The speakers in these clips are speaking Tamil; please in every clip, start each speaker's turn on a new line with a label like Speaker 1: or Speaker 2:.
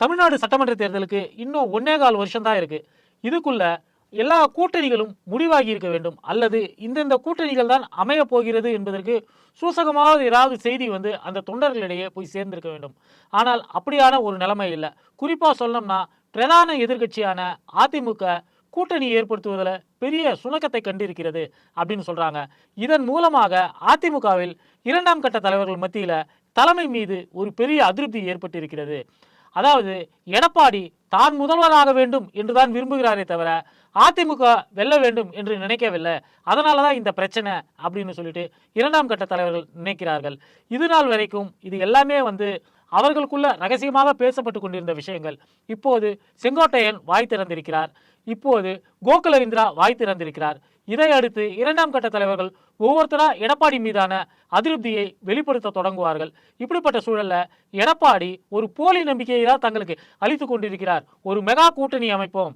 Speaker 1: தமிழ்நாடு சட்டமன்ற தேர்தலுக்கு இன்னும் ஒன்னே கால் வருஷம் தான் இருக்கு. இதுக்குள்ள எல்லா கூட்டணிகளும் முடிவாகி இருக்க வேண்டும். அல்லது இந்தந்த கூட்டணிகள் தான் அமைய போகிறது என்பதற்கு சூசகமாக ஏதாவது செய்தி வந்து அந்த தொண்டர்களிடையே போய் சேர்ந்திருக்க வேண்டும். ஆனால் அப்படியான ஒரு நிலைமை இல்லை. குறிப்பாக சொல்லணும்னா பிரதான எதிர்க்கட்சியான அதிமுக கூட்டணி ஏற்படுத்துவதில் பெரிய சுணக்கத்தை கண்டிருக்கிறது அப்படின்னு சொல்கிறாங்க இதன் மூலமாக அதிமுகவில் இரண்டாம் கட்ட தலைவர்கள் மத்தியில் தலைமை மீது ஒரு பெரிய அதிருப்தி ஏற்பட்டிருக்கிறது. அதாவது எடப்பாடி தான் முதல்வராக வேண்டும் என்றுதான் விரும்புகிறாரே தவிர அதிமுக வெல்ல வேண்டும் என்று நினைக்கவில்லை. அதனால தான் இந்த பிரச்சனை அப்படின்னு சொல்லிட்டு இரண்டாம் கட்ட தலைவர்கள் நினைக்கிறார்கள். இது நாள் வரைக்கும் இது எல்லாமே வந்து அவர்களுக்குள்ள ரகசியமாக பேசப்பட்டு கொண்டிருந்த விஷயங்கள். இப்போது செங்கோட்டையன் வாய் திறந்திருக்கிறார். இப்போது கோகுலரவிந்திரா வாய் திறந்திருக்கிறார். இதை அடுத்து இரண்டாம் கட்ட தலைவர்கள் ஒவ்வொருத்தரா எடப்பாடி மீதான அதிருப்தியை வெளிப்படுத்த தொடங்குவார்கள். இப்படிப்பட்ட சூழல்ல எடப்பாடி ஒரு போலி நம்பிக்கையை தான் தங்களுக்கு அளித்து கொண்டிருக்கிறார். ஒரு மெகா கூட்டணி அமைப்போம்.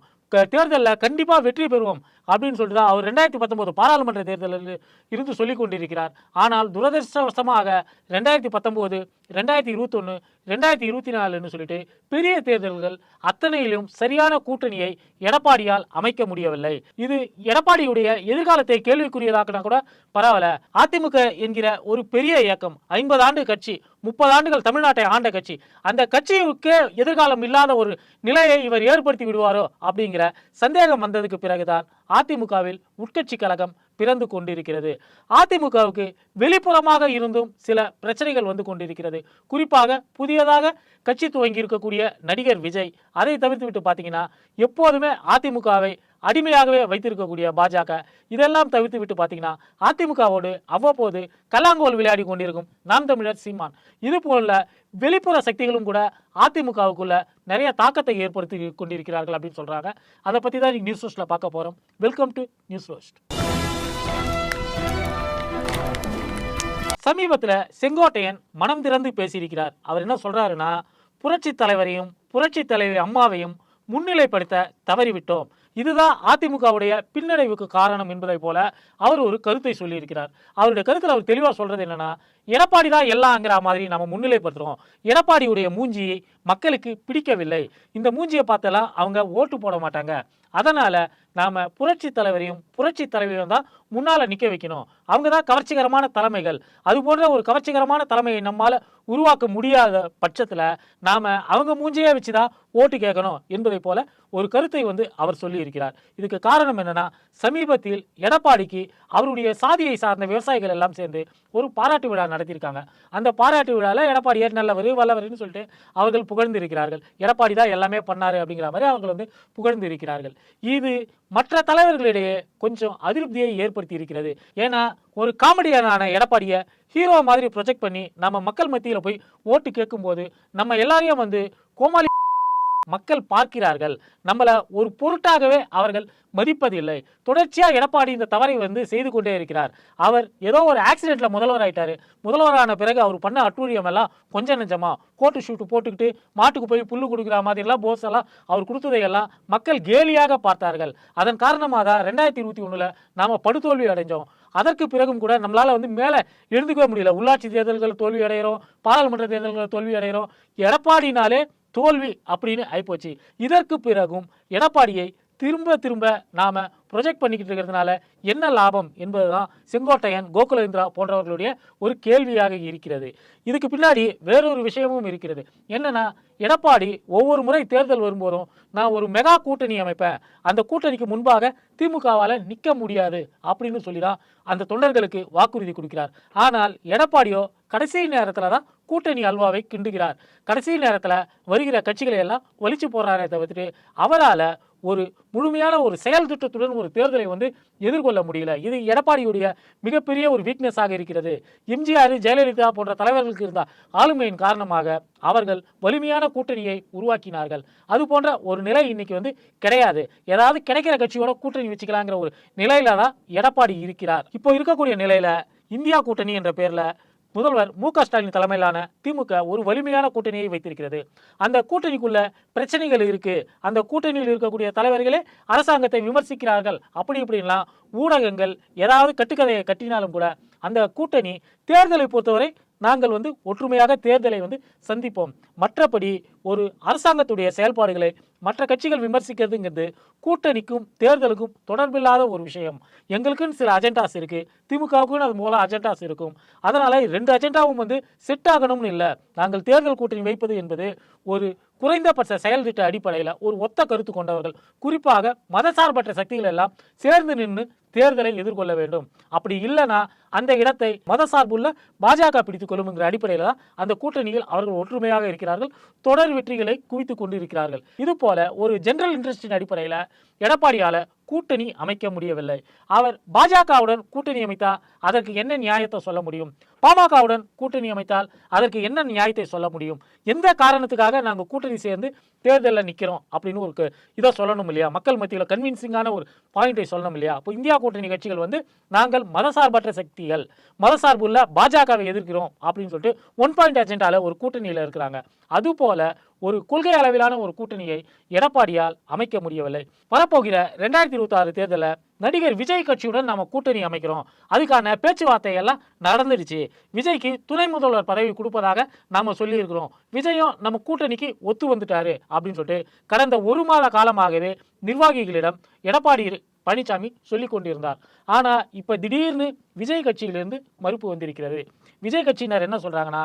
Speaker 1: தேர்தலில் கண்டிப்பாக வெற்றி பெறுவோம் அப்படின்னு சொல்லிட்டு தான் அவர் ரெண்டாயிரத்தி பத்தொம்போது பாராளுமன்ற தேர்தலில் இருந்து சொல்லி கொண்டிருக்கிறார். ஆனால் துரதிருஷ்டவசமாக ரெண்டாயிரத்தி பத்தொம்போது ரெண்டாயிரத்தி இருபத்தொன்று ரெண்டாயிரத்தி இருபத்தி நாலுன்னு சொல்லிட்டு பெரிய தேர்தல்கள் அத்தனையிலும் சரியான கூட்டணியை எடப்பாடியால் அமைக்க முடியவில்லை. இது எடப்பாடியுடைய எதிர்காலத்தை கேள்விக்குரியதாக்கினா கூட பரவாயில்ல. அதிமுக என்கிற ஒரு பெரிய இயக்கம் ஐம்பது ஆண்டு கட்சி முப்பது ஆண்டுகள் தமிழ்நாட்டை ஆண்ட கட்சி. அந்த கட்சிக்கு எதிர்காலம் இல்லாத ஒரு நிலையை இவர் ஏற்படுத்தி விடுவாரோ அப்படிங்கிற சந்தேகம் வந்ததுக்கு பிறகுதான் அதிமுகவில் உட்கட்சி கழகம் பிறந்து கொண்டிருக்கிறது. அதிமுகவுக்கு வெளிப்புறமாக இருந்தும் சில பிரச்சனைகள் வந்து கொண்டிருக்கிறது. குறிப்பாக புதியதாக கட்சி துவங்கி இருக்கக்கூடிய நடிகர் விஜய் அதை தவிர்த்து விட்டு பார்த்தீங்கன்னா எப்போதுமே அதிமுகவை அடிமையாகவே வைத்திருக்கக்கூடிய பாஜக. இதெல்லாம் தவிர்த்து விட்டு பார்த்தீங்கன்னா அதிமுகவோடு அவ்வப்போது கல்லாங்கோல் விளையாடி கொண்டிருக்கும் நாம் தமிழர் சீமான். இது போல வெளிப்புற சக்திகளும் கூட அதிமுகவுக்குள்ள நிறைய தாக்கத்தை ஏற்படுத்தி கொண்டிருக்கிறார்கள் அப்படின்னு சொல்றாங்க. அதை பத்தி தான் நியூஸ் ரோஸ்ட்ல பார்க்க போறோம். வெல்கம் டு நியூஸ் ரோஸ்ட் சமீபத்தில் செங்கோட்டையன் மனம் திறந்து பேசியிருக்கிறார். அவர் என்ன சொல்றாருன்னா புரட்சி தலைவரையும் புரட்சி தலைவி அம்மாவையும் முன்னிலைப்படுத்த தவறிவிட்டோம். இதுதான் அதிமுகவுடைய பின்னடைவுக்கு காரணம் என்பதை போல அவர் ஒரு கருத்தை சொல்லியிருக்கிறார். அவருடைய கருத்தில் அவர் தெளிவாக சொல்றது என்னன்னா எடப்பாடி தான் எல்லாங்கிற மாதிரி நம்ம முன்னிலைப்படுத்துறோம். எடப்பாடியுடைய மூஞ்சியை மக்களுக்கு பிடிக்கவில்லை. இந்த மூஞ்சியை பார்த்தெல்லாம் அவங்க ஓட்டு போட மாட்டாங்க. அதனால் நாம் புரட்சி தலைவரையும் புரட்சி தலைவரையும் தான் முன்னால் நிற்க வைக்கணும். அவங்க தான் கவர்ச்சிகரமான தலைமைகள். அது போன்ற ஒரு கவர்ச்சிகரமான தலைமையை நம்மால் உருவாக்க முடியாத பட்சத்தில் நாம் அவங்க மூஞ்சியே வச்சுதான் ஓட்டு கேட்கணும் என்பதை போல ஒரு கருத்தை வந்து அவர் சொல்லி இருக்கிறார் இதுக்கு காரணம் என்னென்னா சமீபத்தில் எடப்பாடிக்கு அவருடைய சாதியை சார்ந்த விவசாயிகள் எல்லாம் சேர்ந்து ஒரு பாராட்டு விழா நடத்தியிருக்காங்க. அந்த பாராட்டு விழாவில் எடப்பாடி ஏன் நல்லவர் வல்லவர்னு சொல்லிட்டு அவர்கள் புகழ்ந்து இருக்கிறார்கள் எடப்பாடி தான் எல்லாமே பண்ணார் அப்படிங்கிற மாதிரி அவர்கள் வந்து புகழ்ந்து இருக்கிறார்கள் இது மற்ற தலைவர்களிடையே கொஞ்சம் அதிருப்தியை ஏற்படுத்தி இருக்கிறது. ஏன்னா ஒரு காமெடியனான எடப்பாடியை ஹீரோ மாதிரி ப்ரொஜெக்ட் பண்ணி நம்ம மக்கள் மத்தியில் போய் ஓட்டு கேட்கும்போது நம்ம எல்லாரையும் வந்து கோமாளி மக்கள் பார்க்கிறார்கள். நம்மளை ஒரு பொருட்டாகவே அவர்கள் மதிப்பதில்லை. தொடர்ச்சியாக எடப்பாடி இந்த தவறை வந்து செய்து கொண்டே இருக்கிறார். அவர் ஏதோ ஒரு ஆக்சிடென்ட்ல முதல்வர் ஆயிட்டாரு முதல்வரான பிறகு அவர் பண்ண அட்டூழியம் எல்லாம் கொஞ்சம் நெஞ்சமா? கோட்டு ஷூட்டு போட்டுக்கிட்டு மாட்டுக்கு போய் புல்லு கொடுக்குற மாதிரி எல்லாம் போஸ் எல்லாம் அவர் கொடுத்ததையெல்லாம் மக்கள் கேலியாக பார்த்தார்கள். அதன் காரணமாக தான் ரெண்டாயிரத்தி இருபத்தி ஒண்ணுல நாம படுதோல்வி அடைஞ்சோம். அதற்கு பிறகும் கூட நம்மளால வந்து மேலே எழுந்துக்கவே முடியல. உள்ளாட்சி தேர்தல்கள் தோல்வி அடைகிறோம் பாராளுமன்ற தேர்தல்கள் தோல்வி அடைகிறோம் எடப்பாடினாலே தோல்வி அப்படின்னு ஆகிப்போச்சு இதற்கு பிறகும் எடப்பாடியை திரும்ப திரும்ப நாம் ப்ரொஜெக்ட் பண்ணிக்கிட்டு இருக்கிறதுனால என்ன லாபம் என்பதுதான் செங்கோட்டையன் கோகுலேந்திரா போன்றவர்களுடைய ஒரு கேள்வியாக இருக்கிறது. இதுக்கு பின்னாடி வேறொரு விஷயமும் இருக்கிறது. என்னன்னா எடப்பாடி ஒவ்வொரு முறை தேர்தல் வரும்போதும் நான் ஒரு மெகா கூட்டணி அமைப்பேன் அந்த கூட்டணிக்கு முன்பாக திமுகவால் நிற்க முடியாது அப்படின்னு சொல்லி தான் அந்த தொண்டர்களுக்கு வாக்குறுதி கொடுக்கிறார். ஆனால் எடப்பாடியோ கடைசி நேரத்தில் தான் கூட்டணி அல்வாவை கிண்டுகிறார். கடைசி நேரத்தில் வருகிற கட்சிகளை எல்லாம் ஒழிச்சு போடுறாரே தவிர்த்துட்டு அவரால் ஒரு முழுமையான ஒரு செயல் திட்டத்துடன் ஒரு தேர்தலை வந்து எதிர்கொள்ள முடியல. இது எடப்பாடியுடைய மிகப்பெரிய ஒரு வீக்னஸாக இருக்கிறது. எம்ஜிஆர் ஜெயலலிதா போன்ற தலைவர்களுக்கு இருந்த ஆளுமையின் காரணமாக அவர்கள் வலிமையான கூட்டணியை உருவாக்கினார்கள். அது போன்ற ஒரு நிலை இன்னைக்கு வந்து கிடையாது. ஏதாவது கிடைக்கிற கட்சியோட கூட்டணி வச்சுக்கலாங்கிற ஒரு நிலையில தான் எடப்பாடி இருக்கிறார். இப்போ இருக்கக்கூடிய நிலையில இந்தியா கூட்டணி என்ற பேரில் முதல்வர் மு க ஸ்டாலின் தலைமையிலான திமுக ஒரு வலிமையான கூட்டணியை வைத்திருக்கிறது. அந்த கூட்டணிக்குள்ள பிரச்சனைகள் இருக்கு. அந்த கூட்டணியில் இருக்கக்கூடிய தலைவர்களே அரசாங்கத்தை விமர்சிக்கிறார்கள். அப்படி இப்படின்லாம் ஊடகங்கள் ஏதாவது கட்டுக்கதையை கட்டினாலும் கூட அந்த கூட்டணி தேர்தலை பொறுத்தவரை நாங்கள் வந்து ஒற்றுமையாக தேர்தலை வந்து சந்திப்போம். மற்றபடி ஒரு அரசாங்கத்துடைய செயல்பாடுகளை மற்ற கட்சிகள் விமர்சிக்கிறதுங்கிறது கூட்டணிக்கும் தேர்தலுக்கும் தொடர்பில்லாத ஒரு விஷயம். எங்களுக்குன்னு சில அஜெண்டாஸ் இருக்குது திமுகவுக்குன்னு அது மூலம் அஜெண்டாஸ் இருக்கும். அதனால் ரெண்டு அஜெண்டாவும் வந்து செட் ஆகணும்னு இல்லை. நாங்கள் தேர்தல் கூட்டணி வைப்பது என்பது ஒரு குறைந்தபட்ச செயல் திட்ட அடிப்படையில் ஒரு ஒத்த கருத்து கொண்டவர்கள் குறிப்பாக மதசார்பற்ற சக்திகள் எல்லாம் சேர்ந்து நின்று தேர்தலை எதிர்கொள்ள வேண்டும். அப்படி இல்லைன்னா அந்த இடத்தை மதசார்புள்ள பாஜக பிடித்துக் கொள்ளும்ங்கிற அடிப்படையில் தான் அந்த கூட்டணியில் அவர்கள் ஒற்றுமையாக இருக்கிறார்கள் தொடர் வெற்றிகளை குவித்துக் கொண்டு இருக்கிறார்கள் இது போல ஒரு ஜெனரல் இன்ட்ரெஸ்டின் அடிப்படையில் எடப்பாடியால கூட்டணி அமைக்க முடியவில்லை. அவர் பாஜகவுடன் கூட்டணி அமைத்தால் அதற்கு என்ன நியாயத்தை சொல்ல முடியும்? பாமகவுடன் கூட்டணி அமைத்தால் அதற்கு என்ன நியாயத்தை சொல்ல முடியும்? எந்த காரணத்துக்காக நாங்கள் கூட்டணி சேர்ந்து தேர்தலில் நிற்கிறோம் அப்படின்னு ஒரு இதை சொல்லணும் இல்லையா? மக்கள் மத்தியில் கன்வின்சிங்கான ஒரு பாயிண்டை சொல்லணும் இல்லையா? இப்போ இந்தியா கூட்டணி கட்சிகள் வந்து நாங்கள் மதசார்பற்ற சக்திகள் மதசார்புள்ள பாஜகவை எதிர்க்கிறோம் அப்படின்னு சொல்லிட்டு ஒன் பாயிண்ட் அஜெண்டாவில் ஒரு கூட்டணியில் இருக்கிறாங்க. அதுபோல ஒரு கொள்கை அளவிலான ஒரு கூட்டணியை எடப்பாடியால் அமைக்க முடியவில்லை. வரப்போகிற ரெண்டாயிரத்தி இருபத்தி ஆறு தேர்தலில் நடிகர் விஜய் கட்சியுடன் நம்ம கூட்டணி அமைக்கிறோம். அதுக்கான பேச்சுவார்த்தை எல்லாம் நடந்துடுச்சு. விஜய்க்கு துணை முதல்வர் பதவி கொடுப்பதாக நாம சொல்லியிருக்கிறோம். விஜயும் நம்ம கூட்டணிக்கு ஒத்து வந்துட்டாரு அப்படின்னு சொல்லிட்டு கடந்த ஒரு மாத காலமாகவே நிர்வாகிகளிடம் எடப்பாடி பழனிசாமி சொல்லி கொண்டிருந்தார். ஆனால் இப்போ திடீர்னு விஜய் கட்சியிலிருந்து மறுப்பு வந்திருக்கிறது. விஜய் கட்சியினர் என்ன சொல்கிறாங்கன்னா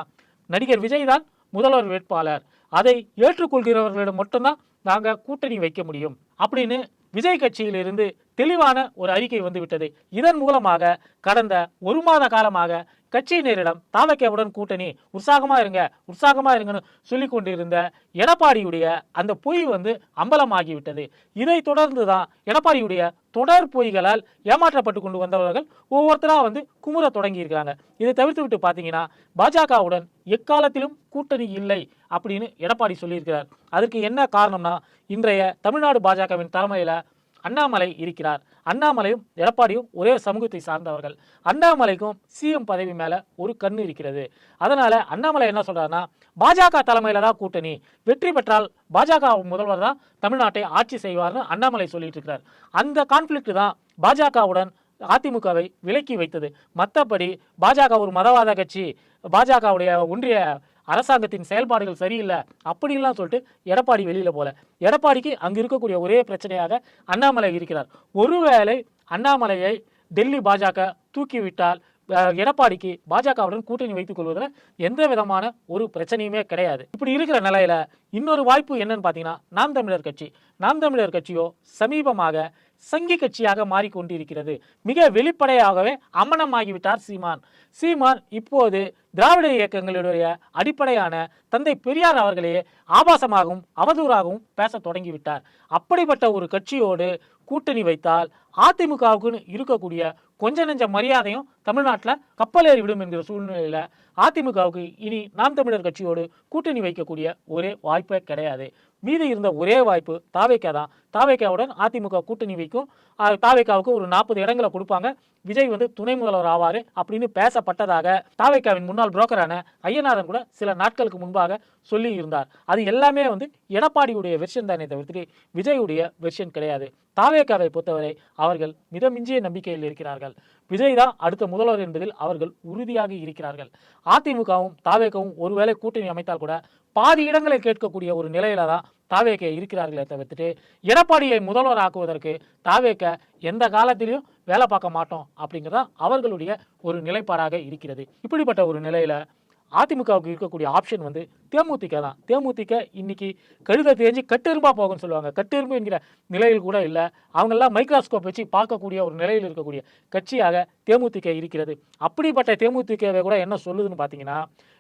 Speaker 1: நடிகர் விஜய் தான் முதல்வர் வேட்பாளர். அதை ஏற்றுக்கொள்கிறவர்களிடம் மட்டும்தான் நாங்கள் கூட்டணி வைக்க முடியும் அப்படின்னு விஜய் கட்சியிலிருந்து தெளிவான ஒரு அறிக்கை வந்துவிட்டது. இதன் மூலமாக கடந்த ஒரு மாத காலமாக கட்சியினரிடம் தாவக்கவுடன் கூட்டணி உற்சாகமாக இருங்க உற்சாகமாக இருங்கன்னு சொல்லி கொண்டிருந்த எடப்பாடியுடைய அந்த பொய் வந்து அம்பலமாகிவிட்டது. இதை தொடர்ந்து தான் எடப்பாடியுடைய தொடர் பொய்களால் ஏமாற்றப்பட்டு கொண்டு வந்தவர்கள் ஒவ்வொருத்தராக வந்து குமுற தொடங்கியிருக்கிறாங்க. இதை தவிர்த்து விட்டு பார்த்தீங்கன்னா பாஜகவுடன் எக்காலத்திலும் கூட்டணி இல்லை அப்படின்னு எடப்பாடி சொல்லியிருக்கிறார். அதற்கு என்ன காரணம்னா இன்றைய தமிழ்நாடு பாஜகவின் தலைமையில் அண்ணாமலை இருக்கிறார். அண்ணாமலையும் எடப்பாடியும் ஒரே சமூகத்தை சார்ந்தவர்கள். அண்ணாமலைக்கும் சிஎம் பதவி மேலே ஒரு கண்ணு இருக்கிறது. அதனால் அண்ணாமலை என்ன சொல்கிறாருன்னா பாஜக தலைமையில தான் கூட்டணி. வெற்றி பெற்றால் பாஜக முதல்வர் தான் தமிழ்நாட்டை ஆட்சி செய்வார்னு அண்ணாமலை சொல்லிட்டு இருக்கிறார். அந்த கான்ஃப்ளிக்ட் தான் பாஜகவுடன் அதிமுகவை விலக்கி வைத்தது. மற்றபடி பாஜக ஒரு மதவாத கட்சி பாஜகவுடைய ஒன்றிய அரசாங்கத்தின் செயல்பாடுகள் சரியில்லை அப்படின்லாம் சொல்லிட்டு எடப்பாடி வெளியில் போல எடப்பாடிக்கு அங்கே இருக்கக்கூடிய ஒரே பிரச்சனையாக அண்ணாமலை இருக்கிறார். ஒருவேளை அண்ணாமலையை டெல்லி பாஜக தூக்கிவிட்டால் எடப்பாடிக்கு பாஜகவுடன் கூட்டணி வைத்துக் கொள்வதில் எந்த விதமான ஒரு பிரச்சனையுமே கிடையாது. இப்படி இருக்கிற நிலையில இன்னொரு வாய்ப்பு என்னன்னு பார்த்தீங்கன்னா நாம் தமிழர் கட்சி. நாம் தமிழர் கட்சியோ சமீபமாக சங்கி கட்சியாக மாறிக்கொண்டிருக்கிறது. மிக வெளிப்படையாகவே அமனமாகிவிட்டார் சீமான். சீமான் இப்போது திராவிட இயக்கங்களுடைய அடிப்படையான தந்தை பெரியார் அவர்களையே ஆபாசமாகவும் அவதூறாகவும் பேச தொடங்கிவிட்டார். அப்படிப்பட்ட ஒரு கட்சியோடு கூட்டணி வைத்தால் அதிமுகவுக்குன்னு இருக்கக்கூடிய கொஞ்ச நெஞ்ச மரியாதையும் தமிழ்நாட்டில் கப்பலேறி விடும் என்கிற சூழ்நிலையில் அதிமுகவுக்கு இனி நாம் தமிழர் கட்சியோடு கூட்டணி வைக்கக்கூடிய ஒரே வாய்ப்பே கிடையாது. மீதி இருந்த ஒரே வாய்ப்பு தாவேக்கா தான் தாவேக்காவுடன் அதிமுக கூட்டணி வைக்கும். தாவேக்காவுக்கு ஒரு நாற்பது இடங்களை கொடுப்பாங்க. விஜய் வந்து துணை முதல்வர் ஆவாரு அப்படின்னு பேசப்பட்டதாக தாவேக்காவின் முன்னாள் புரோக்கரான ஐயநாதன் கூட சில நாட்களுக்கு முன்பாக சொல்லி இருந்தார். அது எல்லாமே வந்து எடப்பாடியுடைய வெர்ஷன் தானே தவிர்த்து விஜயுடைய வெர்ஷன் கிடையாது. தாவேக்காவை பொறுத்தவரை அவர்கள் மிதமிஞ்சிய நம்பிக்கையில் இருக்கிறார்கள். விஜய் தான் அடுத்த முதல்வர் என்பதில் அவர்கள் உறுதியாக இருக்கிறார்கள். அதிமுகவும் தாவேக்காவும் ஒருவேளை கூட்டணி அமைத்தால் கூட பாதி இடங்களை கேட்கக்கூடிய ஒரு நிலையில தான் தாவேக்க இருக்கிறார்களே தவிர்த்துட்டு எடப்பாடியை முதல்வர் ஆக்குவதற்கு தாவேக்க எந்த காலத்திலையும் வேலை பார்க்க மாட்டோம் அப்படிங்கிறதா அவர்களுடைய ஒரு நிலைப்பாடாக இருக்கிறது. இப்படிப்பட்ட ஒரு நிலையில் அதிமுகவுக்கு இருக்கக்கூடிய ஆப்ஷன் வந்து தேமுதிக தான். தேமுதிக இன்னைக்கு கழுத தேஞ்சு கட்டெரும்பாக போகும்னு சொல்லுவாங்க. கட்டெரும்பு என்கிற நிலையில் கூட இல்லை. அவங்கெல்லாம் மைக்ரோஸ்கோப் வச்சு பார்க்கக்கூடிய ஒரு நிலையில் இருக்கக்கூடிய கட்சியாக தேமுதிக இருக்கிறது. அப்படிப்பட்ட தேமுதிகவை கூட என்ன சொல்லுதுன்னு பார்த்தீங்கன்னா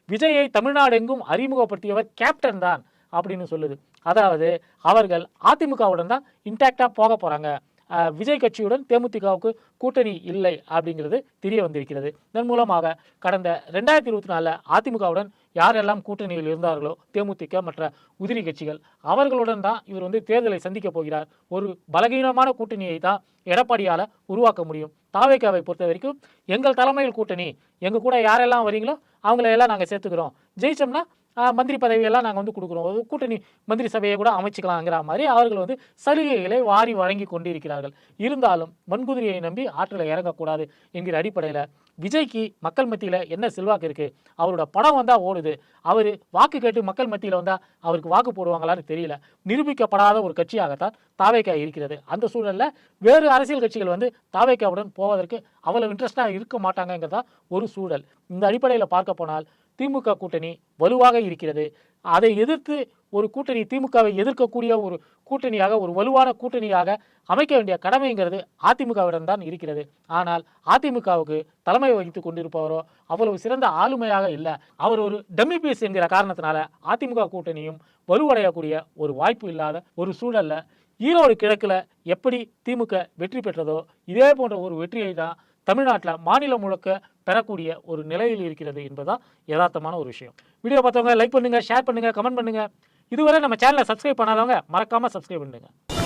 Speaker 1: விஜயை தமிழ்நாடு எங்கும் அறிமுகப்படுத்தியவர் கேப்டன் தான். அப்படின்னு சொல்லுது. அதாவது அவர்கள் அதிமுகவுடன் தான் இன்டாக்டாக போக போகிறாங்க விஜய் கட்சியுடன் தேமுதிகவுக்கு கூட்டணி இல்லை அப்படிங்கிறது தெரிய வந்திருக்கிறது. இதன் மூலமாக கடந்த ரெண்டாயிரத்தி இருபத்தி நாலில் அதிமுகவுடன் யாரெல்லாம் கூட்டணியில் இருந்தார்களோ தேமுதிக மற்ற உதிரி கட்சிகள் அவர்களுடன் தான் இவர் வந்து தேர்தலை சந்திக்க போகிறார். ஒரு பலகீனமான கூட்டணியை தான் எடப்பாடியால் உருவாக்க முடியும். தாவேக்காவை பொறுத்த வரைக்கும் எங்கள் தலைமையில் கூட்டணி எங்கள் கூட யாரெல்லாம் வரீங்களோ அவங்கள எல்லாம் நாங்கள் சேர்த்துக்கிறோம். ஜெயிச்சோம்னா மந்திரி பதவியெல்லாம் நாங்கள் வந்து கொடுக்குறோம். ஒரு கூட்டணி மந்திரி சபையை கூட அமைச்சிக்கலாங்கிற மாதிரி அவர்கள் வந்து சலுகைகளை வாரி வழங்கி கொண்டிருக்கிறார்கள். இருந்தாலும் மண்குதிரையை நம்பி ஆற்றில் இறங்கக்கூடாது என்கிற அடிப்படையில் விஜய்க்கு மக்கள் மத்தியில் என்ன செல்வாக்கு இருக்குது அவரோட படம் வந்தால் ஓடுது. அவர் வாக்கு கேட்டு மக்கள் மத்தியில் வந்தால் அவருக்கு வாக்கு போடுவாங்களான்னு தெரியல. நிரூபிக்கப்படாத ஒரு கட்சியாகத்தான் தாவேக்கா இருக்கிறது. அந்த சூழலில் வேறு அரசியல் கட்சிகள் வந்து தாவேக்காவுடன் போவதற்கு அவ்வளவு இன்ட்ரெஸ்டாக இருக்க மாட்டாங்கங்கிறதா ஒரு சூழல். இந்த அடிப்படையில் பார்க்க போனால் திமுக கூட்டணி வலுவாக இருக்கிறது. அதை எதிர்த்து ஒரு கூட்டணி திமுகவை எதிர்க்கக்கூடிய ஒரு கூட்டணியாக ஒரு வலுவான கூட்டணியாக அமைக்க வேண்டிய கடமைங்கிறது அதிமுகவிடம் தான் இருக்கிறது. ஆனால் அதிமுகவுக்கு தலைமை வகித்து கொண்டிருப்பவரோ அவ்வளவு சிறந்த ஆளுமையாக இல்லை. அவர் ஒரு டம்மி பீஸ் என்கிற காரணத்தினால அதிமுக கூட்டணியும் வலுவடையக்கூடிய ஒரு வாய்ப்பு இல்லாத ஒரு சூழல்ல ஈரோடு கிழக்கில் எப்படி திமுக வெற்றி பெற்றதோ இதே போன்ற ஒரு வெற்றியை தான் தமிழ்நாட்டில் மாநிலம் முழுக்க பெறக்கூடிய ஒரு நிலையில் இருக்கிறது என்பதுதான் யதார்த்தமான ஒரு விஷயம். வீடியோ பார்த்தவங்க லைக் பண்ணுங்கள் ஷேர் பண்ணுங்க கமெண்ட் பண்ணுங்க. இதுவரை நம்ம சேனலை சப்ஸ்கிரைப் பண்ணாதவங்க மறக்காமல் சப்ஸ்கிரைப் பண்ணுங்க